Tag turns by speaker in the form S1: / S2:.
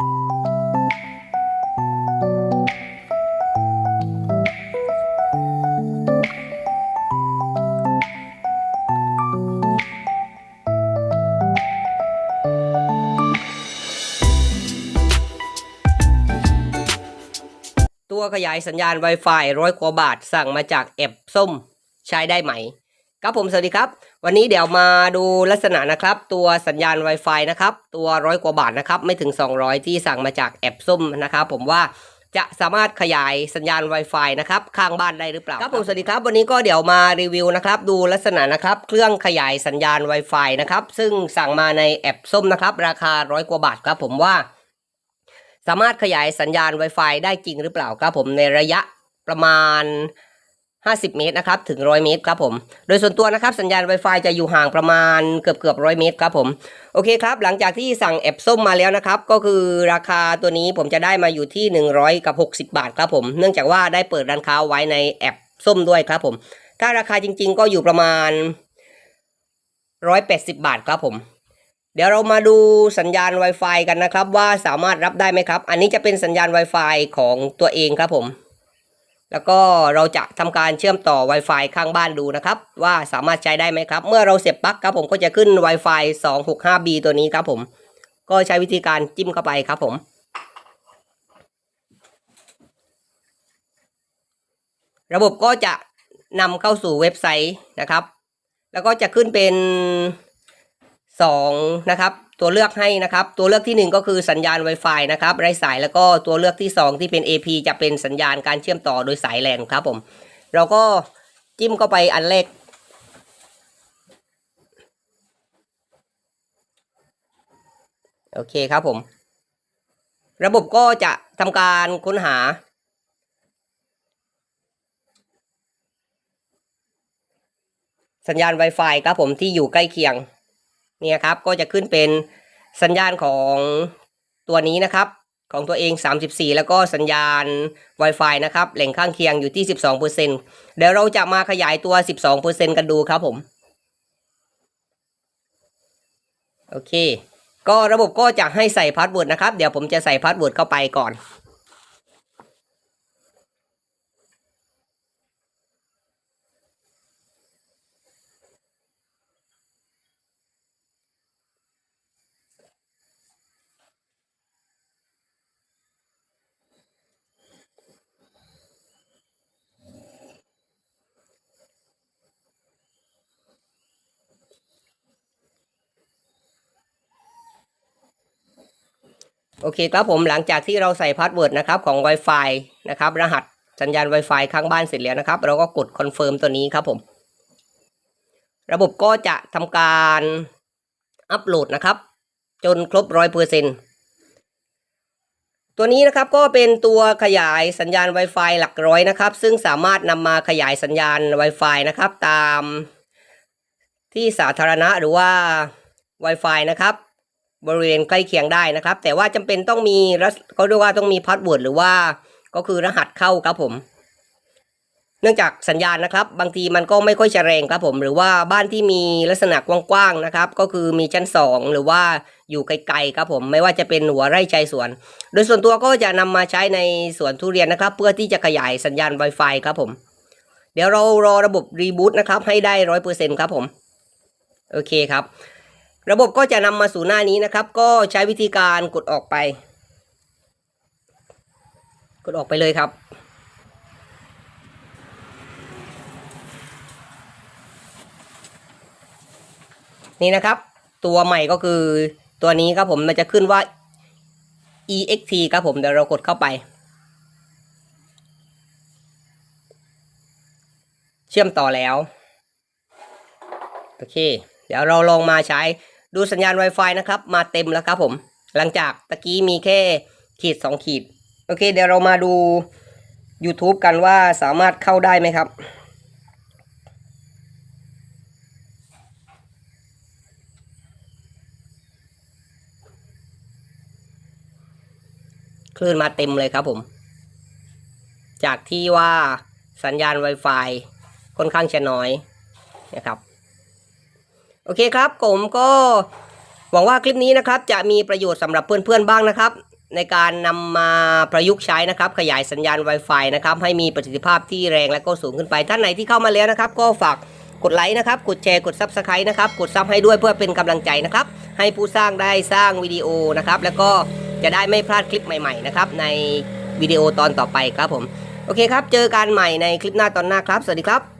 S1: ตัวขยายสัญญาณ Wi-Fi ร้อยกว่าบาทสั่งมาจากแอปส้มใช้ได้ไหม ครับผมสวัสดีครับ วันนี้เดี๋ยวมาดูลักษณะนะครับ ตัวสัญญาณ Wi-Fi นะครับ ตัวร้อยกว่าบาทนะครับไม่ถึง 200 ที่สั่งมาจากแอปส้มนะครับ ผมว่าจะสามารถขยายสัญญาณ Wi-Fi นะครับข้างบ้านได้หรือเปล่าครับผมสวัสดีครับ วันนี้ก็เดี๋ยวมารีวิวนะครับ ดูลักษณะนะครับ เครื่องขยายสัญญาณ Wi-Fi นะครับ ซึ่งสั่งมาในแอปส้มนะครับ ราคาร้อยกว่าบาทครับ ผมว่า สามารถขยายสัญญาณ Wi-Fi ได้จริงหรือเปล่าครับผมในระยะประมาณ 50 เมตรนะครับถึง 100 เมตรครับผม โดยส่วนตัวนะครับสัญญาณ Wi-Fi จะอยู่ห่างประมาณเกือบเกือบร้อยเมตรครับผม โอเคครับ หลังจากที่สั่งแอปส้มมาแล้วนะครับ ก็คือราคาตัวนี้ผมจะได้มาอยู่ที่ 100 กับ 60 บาทครับผม เนื่องจากว่าได้เปิดร้านค้าไว้ในแอปส้มด้วยครับผม ถ้าราคาจริง ๆ ก็อยู่ประมาณ 180 บาทครับผม เดี๋ยวเรามาดูสัญญาณ Wi-Fi กันนะครับ ว่าสามารถรับได้ไหมครับ อันนี้จะเป็นสัญญาณ Wi-Fi ของตัวเองครับผม แล้วก็เราจะทำการเชื่อมต่อ Wi-Fi ข้างบ้านดูนะครับ ว่าสามารถใช้ได้ไหมครับ เมื่อเราเสียบปลั๊กครับผมก็จะขึ้น Wi-Fi 265B ตัวนี้ครับผม ก็ใช้วิธีการจิ้มเข้าไปครับผมระบบก็จะนำเข้าสู่เว็บไซต์นะครับ แล้วก็จะขึ้นเป็นสองนะครับ ตัวเลือกให้นะครับ ตัวเลือกที่หนึ่งก็คือสัญญาณ Wi-Fi นะครับไร้สายแล้วก็ตัวเลือกที่สองที่เป็น AP จะเป็นสัญญาณการเชื่อมต่อโดยสายแลนครับผม เราก็จิ้มเข้าไปอันแรกโอเคครับผม ระบบก็จะทำการค้นหา สัญญาณ Wi-Fi ครับผมที่อยู่ใกล้เคียง เนี่ยครับก็จะขึ้นเป็นสัญญาณของตัวนี้นะครับ ของตัวเอง 34 แล้วก็สัญญาณ Wi-Fi นะครับ แหล่งข้างเคียงอยู่ที่ 12%เดี๋ยวเราจะมาขยายตัว 12%กันดูครับผมโอเค ก็ระบบก็จะให้ใส่พาสเวิร์ดนะครับ เดี๋ยวผมจะใส่พาสเวิร์ดเข้าไปก่อน โอเคครับผมหลังจากที่เราใส่พาสเวิร์ดนะครับของ Wi-Fi นะครับรหัสสัญญาณ Wi-Fi ข้างบ้านเสร็จแล้วนะครับ เราก็กดคอนเฟิร์มตัวนี้ครับผม ระบบก็จะทำการอัปโหลดนะครับ จนครบร้อยเปอร์เซ็นตตัวนี้นะครับก็เป็นตัวขยายสัญญาณ Wi-Fi หลักร้อยนะครับ ซึ่งสามารถนำมาขยายสัญญาณ Wi-Fi นะครับ ตามที่สาธารณะหรือว่า Wi-Fi นะครับ บริเวณใกล้เคียงได้นะครับ แต่ว่าจำเป็นต้องมีรัสเขาเรียกว่าต้องมีพาสเวิร์ดหรือว่าก็คือรหัสเข้าครับผม เนื่องจากสัญญาณนะครับ บางทีมันก็ไม่ค่อยจะแรงครับผม หรือว่าบ้านที่มีลักษณะกว้างๆนะครับ ก็คือมีชั้นสองหรือว่าอยู่ไกลๆครับผม ไม่ว่าจะเป็นหัวไร่ใจสวน โดยส่วนตัวก็จะนำมาใช้ในสวนทุเรียนนะครับ เพื่อที่จะขยายสัญญาณ Wi-Fi ครับผม เดี๋ยวเรารอระบบรีบูตนะครับให้ได้ร้อยเปอร์เซ็นครับผม โอเคครับ ระบบก็จะนำมาสู่หน้านี้นะครับ ก็ใช้วิธีการกดออกไป กดออกไปเลยครับนี่นะครับ ตัวใหม่ก็คือตัวนี้ครับผมมันจะขึ้นว่า ext ครับผมเดี๋ยวเรากดเข้าไป เชื่อมต่อแล้ว โอเค เดี๋ยวเราลองมาใช้ ดูสัญญาณ Wi-Fi นะครับ มาเต็มแล้วครับผม หลังจากตะกี้มีแค่ขีดสองขีด โอเค เดี๋ยวเรามาดู YouTube กันว่าสามารถเข้าได้ไหมครับ คลื่นมาเต็มเลยครับผม จากที่ว่าสัญญาณ Wi-Fi ค่อนข้างจะน้อยนะครับ อเคครับผมก็หวังว่าคลิปนี้นะครับจะมีประโยชน์สำหรับเพื่อนๆบ้างนะครับ ในการนำมาประยุกต์ใช้นะครับ ขยายสัญญาณ Wi-Fi นะครับให้มีประสิทธิภาพที่แรงและก็สูงขึ้นไป ท่านไหนที่เข้ามาแล้วนะครับ ก็ฝากกดไลค์นะครับ กดแชร์ กด Subscribe นะครับ กดซับให้ด้วยเพื่อเป็นกำลังใจนะครับ ให้ผู้สร้างได้สร้างวิดีโอนะครับ แล้วก็จะได้ไม่พลาดคลิปใหม่ๆนะครับในวิดีโอตอนต่อไปครับผม โอเคครับ เจอกันใหม่ในคลิปหน้าตอนหน้าครับ สวัสดีครับ